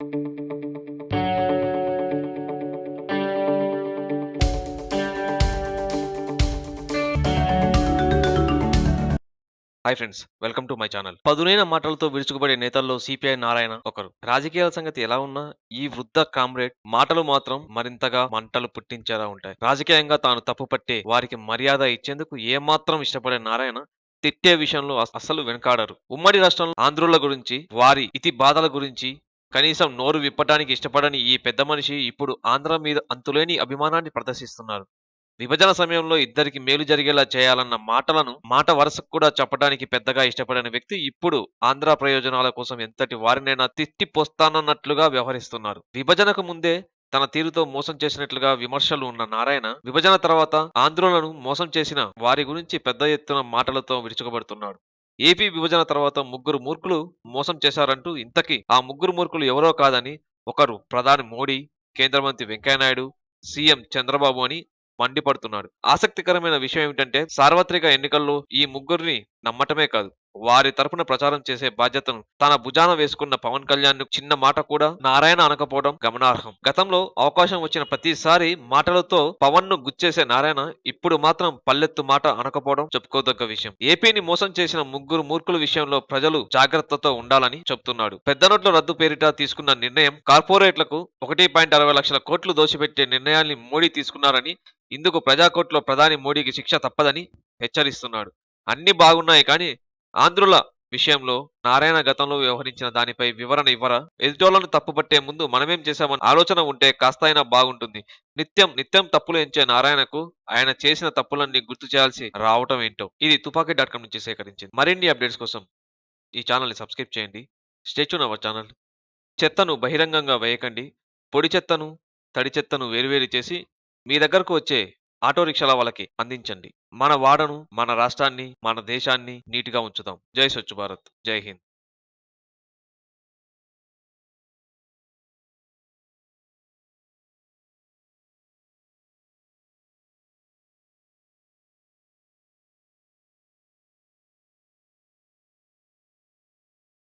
Hi friends welcome to my channel పదునైన మాటలతో విరుచుకుపడే నేతల్లో సిపిఐ నారాయణ ఒకరు. రాజకీయాల సంగతి ఎలా ఉన్నా ఈ వృద్ధ కామ్రేడ్ మాటలు మాత్రం మరింతగా మంటలు పుట్టించేలా ఉంటాయి. రాజకీయంగా తాను తప్పు పట్టే వారికి మర్యాద ఇచ్చేందుకు ఏమాత్రం ఇష్టపడే నారాయణ తిట్టే విషయంలో అసలు వెనకాడరు. ఉమ్మడి రాష్ట్రంలో ఆంధ్రుల గురించి వారి ఇతి బాధల గురించి కనీసం నోరు విప్పటానికి ఇష్టపడని ఈ పెద్ద మనిషి ఇప్పుడు ఆంధ్ర మీద అంతులేని అభిమానాన్ని ప్రదర్శిస్తున్నారు. విభజన సమయంలో ఇద్దరికి మేలు జరిగేలా చేయాలన్న మాటలను మాట వరుసకు కూడా చెప్పడానికి పెద్దగా ఇష్టపడిన వ్యక్తి ఇప్పుడు ఆంధ్ర ప్రయోజనాల కోసం ఎంతటి వారినైనా తిట్టి పోస్తానన్నట్లుగా వ్యవహరిస్తున్నారు. విభజనకు ముందే తన తీరుతో మోసం చేసినట్లుగా విమర్శలు ఉన్న నారాయణ విభజన తర్వాత ఆంధ్రులను మోసం చేసిన వారి గురించి పెద్ద ఎత్తున మాటలతో విరుచుకబడుతున్నాడు ఏపీ విభజన తర్వాత ముగ్గురు మూర్ఖులు మోసం చేశారంటూ ఇంతకీ ఆ ముగ్గురు మూర్ఖులు ఎవరో కాదని ఒకరు ప్రధాని మోడీ కేంద్ర మంత్రి వెంకయ్యనాయుడు సీఎం చంద్రబాబు అని మండిపడుతున్నాడు ఆసక్తికరమైన విషయం ఏమిటంటే సార్వత్రిక ఎన్నికల్లో ఈ ముగ్గురిని నమ్మటమే కాదు. వారి తరపున ప్రచారం చేసే బాధ్యతను తన భుజాన వేసుకున్న పవన్ కళ్యాణ్ చిన్న మాట కూడా నారాయణ అనకపోవడం గమనార్హం. గతంలో అవకాశం వచ్చిన ప్రతిసారి మాటలతో పవన్ను గుచ్చేసే నారాయణ ఇప్పుడు మాత్రం పల్లెత్తు మాట అనకపోవడం చెప్పుకోదగ్గ విషయం. ఏపీని మోసం చేసిన ముగ్గురు మూర్ఖుల విషయంలో ప్రజలు జాగ్రత్తతో ఉండాలని చెప్తున్నాడు. పెద్ద నోట్ల రద్దు పేరిట తీసుకున్న నిర్ణయం కార్పొరేట్లకు ఒకటి పాయింట్ అరవై లక్షల కోట్లు దోషిపెట్టే నిర్ణయాన్ని మోడీ తీసుకున్నారని ఇందుకు ప్రజాకోర్టులో ప్రధాని మోడీకి శిక్ష తప్పదని హెచ్చరిస్తున్నాడు. అన్ని బాగున్నాయి కానీ ఆంధ్రుల విషయంలో నారాయణ గతంలో వ్యవహరించిన దానిపై వివరణ ఇవ్వరా? ఎదుటోళ్ళను తప్పుపట్టే ముందు మనమేం చేశామని ఆలోచన ఉంటే కాస్తైనా బాగుంటుంది. నిత్యం నిత్యం తప్పులు ఎంచే నారాయణకు ఆయన చేసిన తప్పులన్నీ గుర్తు చేయాల్సి రావటం ఏంటో ఇది తుపాకీ డాట్ కామ్ నుంచి సేకరించింది. మరిన్ని అప్డేట్స్ కోసం ఈ ఛానల్ని సబ్స్క్రైబ్ చేయండి. Stay tuned our channel. చెత్తను బహిరంగంగా వేయకండి. పొడి చెత్తను తడి చెత్తను వేరువేరు చేసి మీ దగ్గరకు వచ్చే ఆటో రిక్షాల వాళ్ళకి అందించండి. మన వాడను మన రాష్ట్రాన్ని మన దేశాన్ని నీటిగా ఉంచుదాం జై స్వచ్ఛ భారత్. జై హింద్.